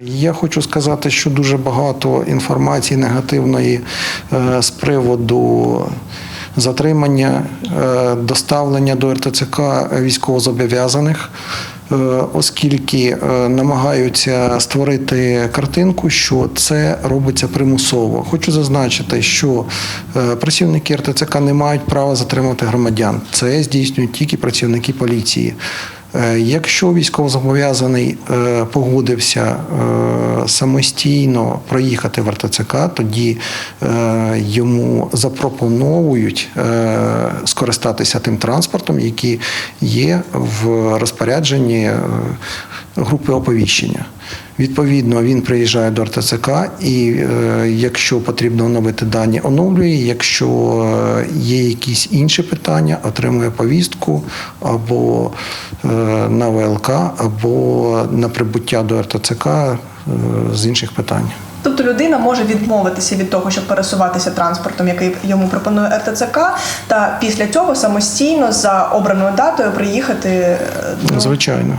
Я хочу сказати, що дуже багато інформації негативної е, з приводу затримання, е, доставлення до РТЦК військовозобов'язаних, е, оскільки намагаються створити картинку, що це робиться примусово. Хочу зазначити, що працівники РТЦК не мають права затримувати громадян. Це здійснюють тільки працівники поліції. Е, Якщо військовозобов'язаний е, погодився е, самостійно проїхати в РТЦК, тоді йому запропоновують скористатися тим транспортом, який є в розпорядженні групи оповіщення. Відповідно, він приїжджає до РТЦК, і е, якщо потрібно оновити дані, оновлює. Якщо е, є якісь інші питання, отримує повістку або е, на ВЛК, або на прибуття до РТЦК е, з інших питань. Тобто людина може відмовитися від того, щоб пересуватися транспортом, який йому пропонує РТЦК, та після цього самостійно за обраною датою приїхати е, до Звичайно.